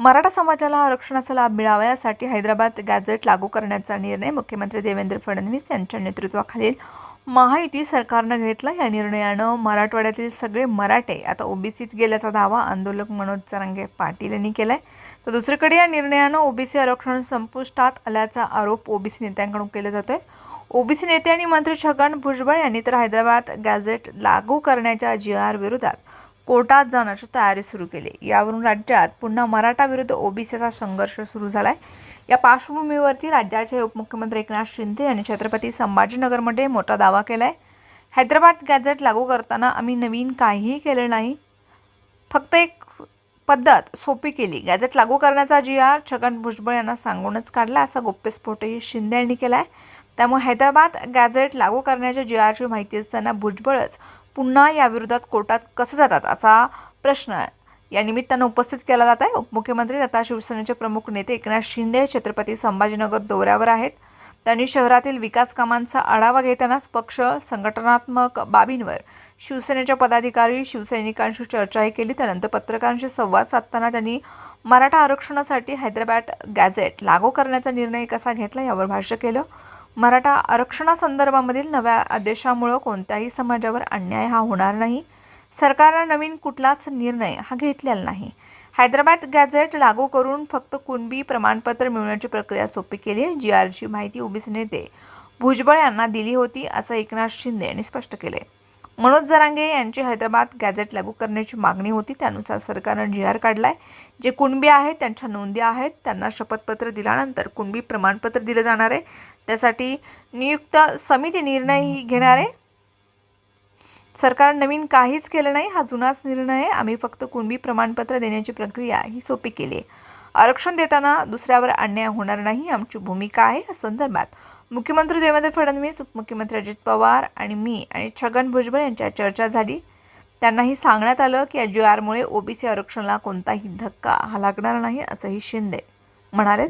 मराठा समाजाला आरक्षणाचा लाभ मिळावा यासाठी हैदराबाद गॅझेट लागू करण्याचा निर्णय मुख्यमंत्री देवेंद्र फडणवीस यांच्या नेतृत्वाखालील महायुती सरकारनं घेतला. या निर्णयानं मराठवाड्यातील सगळे मराठे आता ओबीसीत गेल्याचा दावा आंदोलक मनोज जरांगे पाटील यांनी केलाय. तर दुसरीकडे या निर्णयानं ओबीसी आरक्षण संपुष्टात आल्याचा आरोप ओबीसी नेत्यांकडून केला जातोय. ओबीसी नेते आणि मंत्री छगन भुजबळ यांनी तर हैदराबाद गॅझेट लागू करण्याच्या जी आर विरोधात कोर्टात जाण्याची तयारी सुरू केली. यावरून राज्यात पुन्हा मराठा विरुद्ध ओबीसीचा संघर्ष सुरू झालाय. या पार्श्वभूमीवरती राज्याचे उपमुख्यमंत्री एकनाथ शिंदे यांनी छत्रपती संभाजीनगरमध्ये मोठा दावा केलाय. हैदराबाद गॅझेट लागू करताना आम्ही नवीन काहीही केलं नाही. फक्त एक पद्धत सोपी केली. गॅझेट लागू करण्याचा जी आर छगन भुजबळ यांना सांगूनच काढला असा गोप्यस्फोटही शिंदे यांनी केला आहे त्यामुळे हैदराबाद गॅझेट लागू करण्याच्या जी आरची माहिती असताना भुजबळच पुन्हा याविरोधात कोर्टात कसं जातात असा प्रश्न या निमित्तानं उपस्थित केला जात आहे. उपमुख्यमंत्री तथा शिवसेनेचे प्रमुख नेते एकनाथ शिंदे छत्रपती संभाजीनगर दौऱ्यावर आहेत. त्यांनी शहरातील विकास कामांचा आढावा घेतानाच पक्ष संघटनात्मक बाबींवर शिवसेनेच्या पदाधिकारी शिवसैनिकांशी चर्चाही केली. त्यानंतर पत्रकारांशी संवाद साधताना त्यांनी मराठा आरक्षणासाठी हैदराबाद गॅझेट लागू करण्याचा निर्णय कसा घेतला यावर भाष्य केलं. मराठा आरक्षणासंदर्भामधील नव्या आदेशामुळं कोणत्याही समाजावर अन्याय हा होणार नाही. सरकारनं नवीन कुठलाच निर्णय हा घेतलेला नाही. हैदराबाद गॅझेट लागू करून फक्त कुणबी प्रमाणपत्र मिळवण्याची प्रक्रिया सोपी केली आहे जी आरची माहिती ओबीसी नेते भुजबळ यांना दिली होती असं एकनाथ शिंदे यांनी स्पष्ट केले मनोज जरांगे यांची हैदराबाद गॅझेट लागू करण्याची मागणी होती. त्यानुसार सरकारनं जी आर काढलाय. जे कुणबी आहेत त्यांच्या नोंदी आहेत. त्यांना शपथपत्र दिल्यानंतर कुणबी प्रमाणपत्र दिलं जाणार आहे. त्यासाठी नियुक्त समिती निर्णय घेणार आहे. सरकार नवीन काहीच केलं नाही. हा जुनाच निर्णय आहे. आम्ही फक्त कुणबी प्रमाणपत्र देण्याची प्रक्रिया ही सोपी केली आहे. आरक्षण देताना दुसऱ्यावर अन्याय होणार नाही. आमची भूमिका आहे या संदर्भात. मुख्यमंत्री देवेंद्र फडणवीस उपमुख्यमंत्री अजित पवार आणि मी आणि छगन भुजबळ यांच्यात चर्चा झाली. त्यांनाही सांगण्यात आलं की या जी आरमुळे ओबीसी आरक्षणाला कोणताही धक्का हा लागणार नाही असंही शिंदे म्हणाले.